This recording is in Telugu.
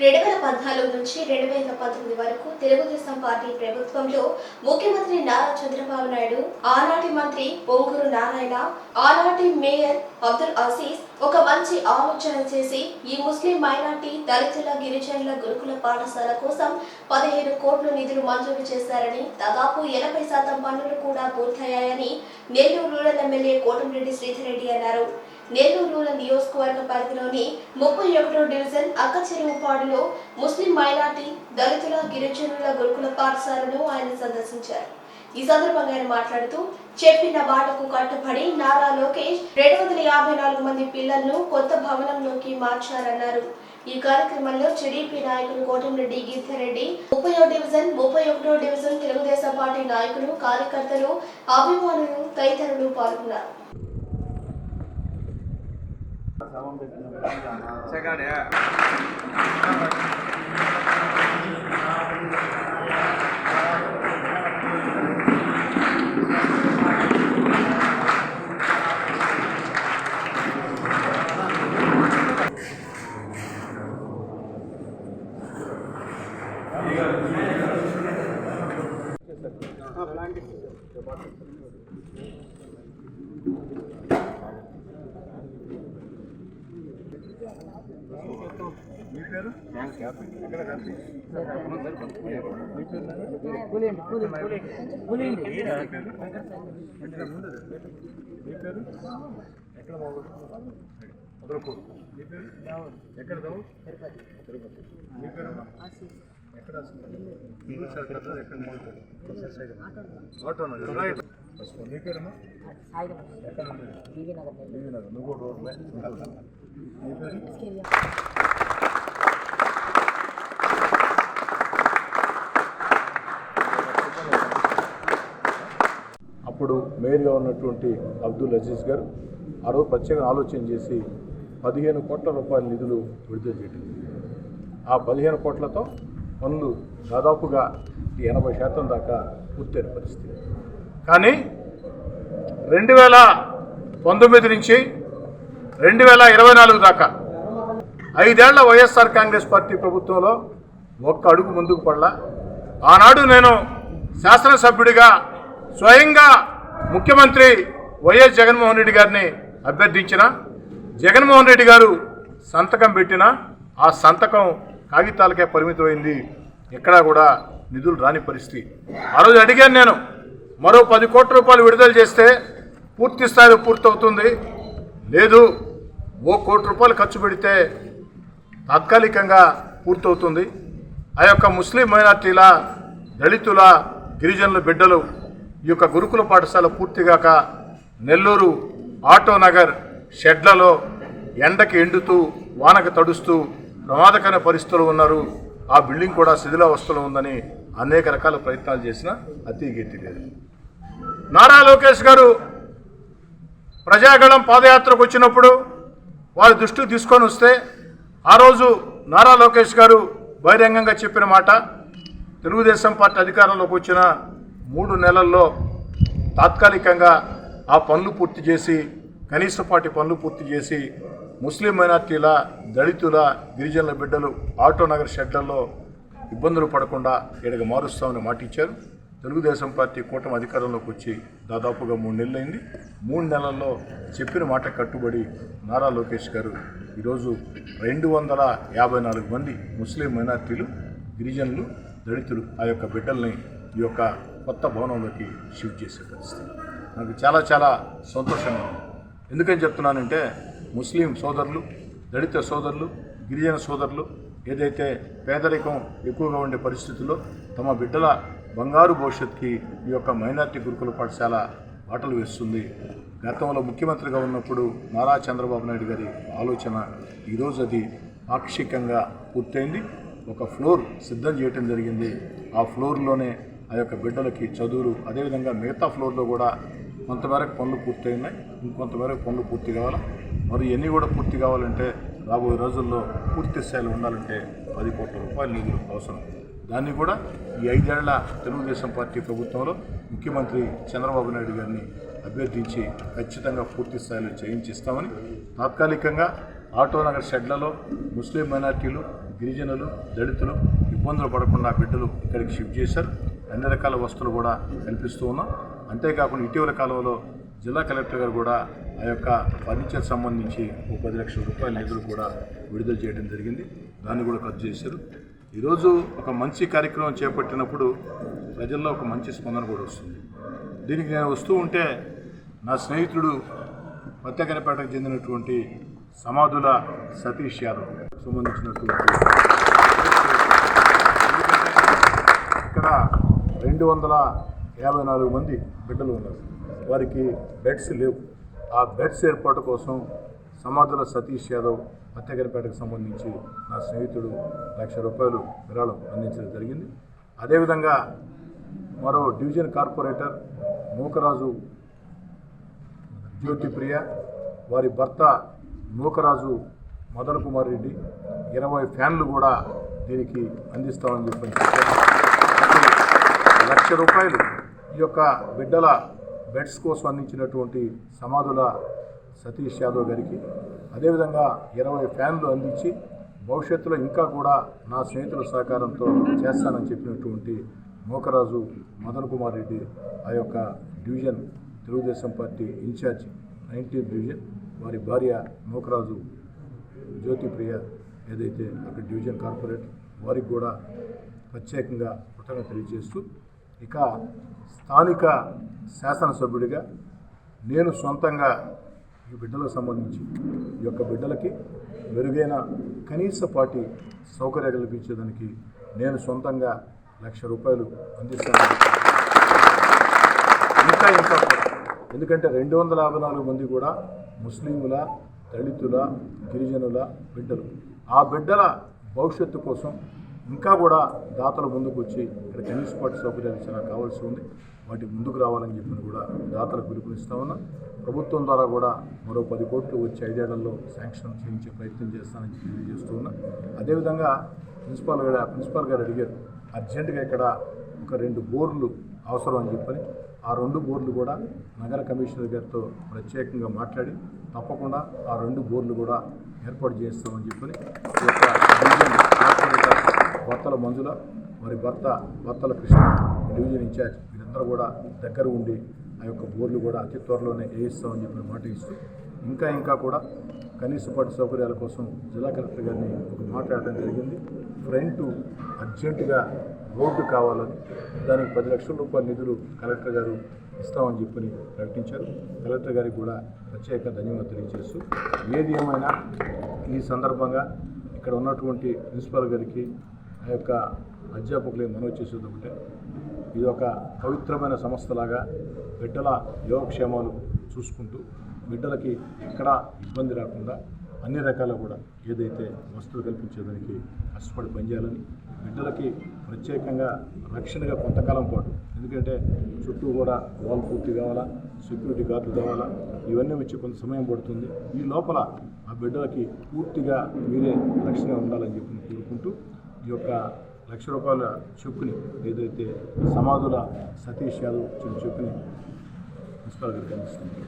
రెండు వేల పద్నాలుగు నుంచి రెండు వేల పంతొమ్మిది వరకు తెలుగుదేశం పార్టీ ప్రభుత్వంలో ముఖ్యమంత్రి నారా చంద్రబాబు నాయుడు ఆనాటి మంత్రి పొంగూరు నారాయణ ఆనాటి మేయర్ అబ్దుల్ అజీజ్ ఒక మంచి ఆలోచన చేసి ఈ ముస్లిం మైనార్టీ దళితుల గిరిజనుల గురుకుల పాఠశాల కోసం పదిహేను కోట్ల నిధులు మంజూరు చేశారని దాదాపు ఎనభై శాతం పనులు కూడా పూర్తయ్యాయని నెల్లూరు రూరల్ ఎమ్మెల్యే కోటంరెడ్డి శ్రీధర్ రెడ్డి అన్నారు. నెల్లూరు రూరల్ నియోజకవర్గ పరిధిలోని ముప్పై ఒకటో డివిజన్ అక్కచెరువుపాడులో ముస్లిం మైనార్టీ దళితుల గిరిజనుల గురుకుల పాఠశాలను ఆయన సందర్శించారు. ఈ సందర్భంగా ఆయన మాట్లాడుతూ చెప్పిన బాటకు కట్టుబడి నారా లోకేష్ రెండు వందల యాభై నాలుగు మంది పిల్లలను కొత్త భవనంలోకి మార్చారన్నారు. ఈ కార్యక్రమంలో టీడీపీ నాయకులు కోటంరెడ్డి గీతారెడ్డి ముప్పై డివిజన్ ముప్పై ఒకటో డివిజన్ తెలుగుదేశం పార్టీ నాయకులు కార్యకర్తలు అభిమానులు తదితరులు పాల్గొన్నారు. సెకండ్ ఎక్కడ మీ పేరు? ఎక్కడ దావు తిరుపతి మీ పేరు ఎక్కడ ఇంగ్లీష్ మీ నువ్వు అప్పుడు మేయర్గా ఉన్నటువంటి అబ్దుల్ అజీజ్ గారు ఆ రోజు ప్రత్యేక ఆలోచన చేసి పదిహేను కోట్ల రూపాయల నిధులు విడుదల చేయడం. ఆ పదిహేను కోట్లతో పనులు దాదాపుగా ఎనభై శాతం దాకా పూర్తయిన పరిస్థితి. కానీ రెండు వేల పంతొమ్మిది నుంచి రెండు వేల ఇరవై నాలుగు దాకా ఐదేళ్ళ వైఎస్ఆర్ కాంగ్రెస్ పార్టీ ప్రభుత్వంలో ఒక్క అడుగు ముందుకు పడలా. ఆనాడు నేను శాసనసభ్యుడిగా స్వయంగా ముఖ్యమంత్రి వైఎస్ జగన్మోహన్ రెడ్డి గారిని అభ్యర్థించిన జగన్మోహన్ రెడ్డి గారు సంతకం పెట్టిన ఆ సంతకం కాగితాలకే పరిమితమైంది. ఎక్కడా కూడా నిధులు రాని పరిస్థితి. ఆ రోజు అడిగాను నేను మరో పది కోట్ల రూపాయలు విడుదల చేస్తే పూర్తి స్థాయిలో పూర్తవుతుంది. లేదు ఓ కోటి రూపాయలు ఖర్చు పెడితే తాత్కాలికంగా పూర్తవుతుంది. ఆ యొక్క ముస్లిం మైనార్టీల దళితుల గిరిజనుల బిడ్డలు ఈ యొక్క గురుకుల పాఠశాల పూర్తిగాక నెల్లూరు ఆటో నగర్ షెడ్లలో ఎండకి ఎండుతూ వానకు తడుస్తూ ప్రమాదకర పరిస్థితులు ఉన్నారు. ఆ బిల్డింగ్ కూడా శిథిలావస్థలో ఉందని అనేక రకాల ప్రయత్నాలు చేసిన అతి గీతి లేదు. నారా లోకేష్ గారు ప్రజాగళం పాదయాత్రకు వచ్చినప్పుడు వారి దృష్టికి తీసుకొని వస్తే ఆ రోజు నారా లోకేష్ గారు బహిరంగంగా చెప్పిన మాట తెలుగుదేశం పార్టీ అధికారంలోకి వచ్చిన మూడు నెలల్లో తాత్కాలికంగా ఆ పనులు పూర్తి చేసి కనీసపాటి పనులు పూర్తి చేసి ముస్లిం మైనార్టీల దళితుల గిరిజనుల బిడ్డలు ఆటోనగర్ షెడ్లలో ఇబ్బందులు పడకుండా ఇక్కడికి మారుస్తామని మాట ఇచ్చారు తెలుగుదేశం పార్టీ కూటమి అధికారంలోకి వచ్చి దాదాపుగా మూడు నెలలైంది. మూడు నెలల్లో చెప్పిన మాట కట్టుబడి నారా లోకేష్ గారు ఈరోజు రెండు వందల యాభై నాలుగు మంది ముస్లిం మైనార్టీలు గిరిజనులు దళితులు ఆ యొక్క బిడ్డల్ని ఈ యొక్క కొత్త భవనంలోకి షిఫ్ట్ చేసే పరిస్థితి. నాకు చాలా చాలా సంతోషంగా ఉంది. ఎందుకని చెప్తున్నానంటే ముస్లిం సోదరులు దళిత సోదరులు గిరిజన సోదరులు ఏదైతే పేదరికం ఎక్కువగా ఉండే పరిస్థితుల్లో తమ బిడ్డల బంగారు భవిష్యత్తుకి ఈ యొక్క మైనార్టీ గురుకుల పాఠశాల బాటలు వేస్తుంది. గతంలో ముఖ్యమంత్రిగా ఉన్నప్పుడు నారా చంద్రబాబు నాయుడు గారి ఆలోచన ఈరోజు అది పాక్షికంగా పూర్తయింది. ఒక ఫ్లోర్ సిద్ధం చేయటం జరిగింది. ఆ ఫ్లోర్లోనే ఆ యొక్క బిడ్డలకి చదువులు అదేవిధంగా మిగతా ఫ్లోర్లో కూడా కొంతమేరకు పనులు పూర్తయినాయి. ఇంకొంతమేరకు పనులు పూర్తి కావాలి? మరి ఇవన్నీ కూడా పూర్తి కావాలంటే రాబోయే రోజుల్లో పూర్తి స్థాయిలో ఉండాలంటే పది కోట్ల రూపాయలు నిధులు అవసరం. దాన్ని కూడా ఈ ఐదేళ్ళ తెలుగుదేశం పార్టీ ప్రభుత్వంలో ముఖ్యమంత్రి చంద్రబాబు నాయుడు గారిని అభ్యర్థించి ఖచ్చితంగా పూర్తి స్థాయిలో చేయించిస్తామని తాత్కాలికంగా ఆటోనగర్ షెడ్లలో ముస్లిం మైనార్టీలు గిరిజనులు దళితులు ఇబ్బందులు పడకుండా బిడ్డలు ఇక్కడికి షిఫ్ట్ చేశారు. అన్ని రకాల వస్తువులు కూడా కల్పిస్తూ ఉన్నాం. అంతేకాకుండా ఇటీవల కాలంలో జిల్లా కలెక్టర్ గారు కూడా ఆ యొక్క ఫర్నిచర్ సంబంధించి ఒక పది లక్షల రూపాయల నిధులు కూడా విడుదల చేయడం జరిగింది. దాన్ని కూడా ఖర్చు చేశారు. ఈరోజు ఒక మంచి కార్యక్రమం చేపట్టినప్పుడు ప్రజల్లో ఒక మంచి స్పందన కూడా వస్తుంది. దీనికి నేను వస్తూ ఉంటే నా స్నేహితుడు పత్తెకనపేటకు చెందినటువంటి సమాధుల సతీష్ యాదవ్ సంబంధించినటువంటి ఇక్కడ రెండు వందల యాభై నాలుగు మంది బిడ్డలు ఉన్నారు. వారికి బెడ్స్ లేవు. ఆ బెడ్స్ ఏర్పాటు కోసం సమాధుల సతీష్ యాదవ్ పత్తెగరపేటకు సంబంధించి నా స్నేహితుడు లక్ష రూపాయలు విరాళం అందించడం జరిగింది. అదేవిధంగా మరో డివిజన్ కార్పొరేటర్ మూకరాజు జ్యోతిప్రియ వారి భర్త నూకరాజు మదన్ కుమార్ రెడ్డి ఇరవై ఫ్యాన్లు కూడా దీనికి అందిస్తామని చెప్పని. లక్ష రూపాయలు ఈ యొక్క బిడ్డల బెడ్స్ కోసం అందించినటువంటి సమాధుల సతీష్ యాదవ్ గారికి అదేవిధంగా ఇరవై ఫ్యాన్లు అందించి భవిష్యత్తులో ఇంకా కూడా నా స్నేహితుల సహకారంతో చేస్తానని చెప్పినటువంటి మోకరాజు మదన్ కుమార్ రెడ్డి ఆ యొక్క division Telugu Desam party in-charge nineteenth division వారి భార్య మోకరాజు జ్యోతిప్రియ ఏదైతే అక్కడ డివిజన్ కార్పొరేట్ వారికి కూడా ప్రత్యేకంగా కృతజ్ఞత తెలియజేస్తూ ఇక స్థానిక శాసనసభ్యుడిగా నేను సొంతంగా ఈ బిడ్డలకు సంబంధించి ఈ యొక్క బిడ్డలకి మెరుగైన కనీస పార్టీ సౌకర్యాలు కల్పించేదానికి నేను సొంతంగా లక్ష రూపాయలు అందిస్తాను. ఇంకా ఇంకా ఎందుకంటే రెండు వందల యాభై నాలుగు మంది కూడా ముస్లింల దళితుల గిరిజనుల బిడ్డలు. ఆ బిడ్డల భవిష్యత్తు కోసం ఇంకా కూడా దాతలు ముందుకు వచ్చి ఇక్కడ కనీస పార్టీ సౌకర్యాలు చాలా కావాల్సి ఉంది. వాటి ముందుకు రావాలని చెప్పి కూడా దాతలకు పిలుపునిస్తా ఉన్నా. ప్రభుత్వం ద్వారా కూడా మరో పది కోట్లు వచ్చి ఐదేళ్ళలో శాంక్షన్ చేయించే ప్రయత్నం చేస్తానని తెలియజేస్తూ ఉన్నా. అదేవిధంగా ప్రిన్సిపాల్ గారు ప్రిన్సిపాల్ గారు అడిగారు అర్జెంటుగా ఇక్కడ ఒక రెండు బోర్లు అవసరం అని చెప్పని. ఆ రెండు బోర్లు కూడా నగర కమిషనర్ గారితో ప్రత్యేకంగా మాట్లాడి తప్పకుండా ఆ రెండు బోర్లు కూడా ఏర్పాటు చేస్తామని చెప్పని ఈ యొక్క భర్తల మంజుల మరి భర్త భర్తల కృష్ణ డివిజన్ ఇన్ఛార్జ్ వీరందరూ కూడా దగ్గర ఉండి ఆ యొక్క బోర్లు కూడా అతి త్వరలోనే వేయిస్తామని చెప్పిన మాట ఇస్తూ ఇంకా ఇంకా కూడా కనీసపాటి సౌకర్యాల కోసం జిల్లా కలెక్టర్ గారిని ఒక మాట్లాడడం జరిగింది. ఫ్రంట్ అర్జెంటుగా రోడ్డు కావాలని దానికి పది లక్షల రూపాయల నిధులు కలెక్టర్ గారు ఇస్తామని చెప్పని ప్రకటించారు. కలెక్టర్ గారికి కూడా ప్రత్యేక ధన్యవాదాలు తెలియజేస్తూ ఏది ఏమైనా ఈ సందర్భంగా ఇక్కడ ఉన్నటువంటి ప్రిన్సిపాల్ గారికి ఆ యొక్క అధ్యాపకులు మనవి చేసేది ఒకటే ఇది ఒక పవిత్రమైన సంస్థలాగా బిడ్డల యోగక్షేమాలు చూసుకుంటూ బిడ్డలకి ఎక్కడా ఇబ్బంది రాకుండా అన్ని రకాల కూడా ఏదైతే వస్తువులు కల్పించేదానికి కష్టపడి పనిచేయాలని బిడ్డలకి ప్రత్యేకంగా రక్షణగా కొంతకాలం పాటు. ఎందుకంటే చుట్టూ కూడా వాల్ పూర్తి కావాలా సెక్యూరిటీ గార్డులు కావాలా ఇవన్నీ వచ్చి కొంత సమయం పడుతుంది. ఈ లోపల ఆ బిడ్డలకి పూర్తిగా మీరే రక్షణ ఉండాలని చెప్పి కోరుకుంటూ ఈ యొక్క లక్ష రూపాయల చెక్కుని ఏదైతే సమాధుల సతీష్ యాదవ్ చెప్పుని చెక్కుని ప్రిన్సిపాల్ గారికి అందిస్తుంది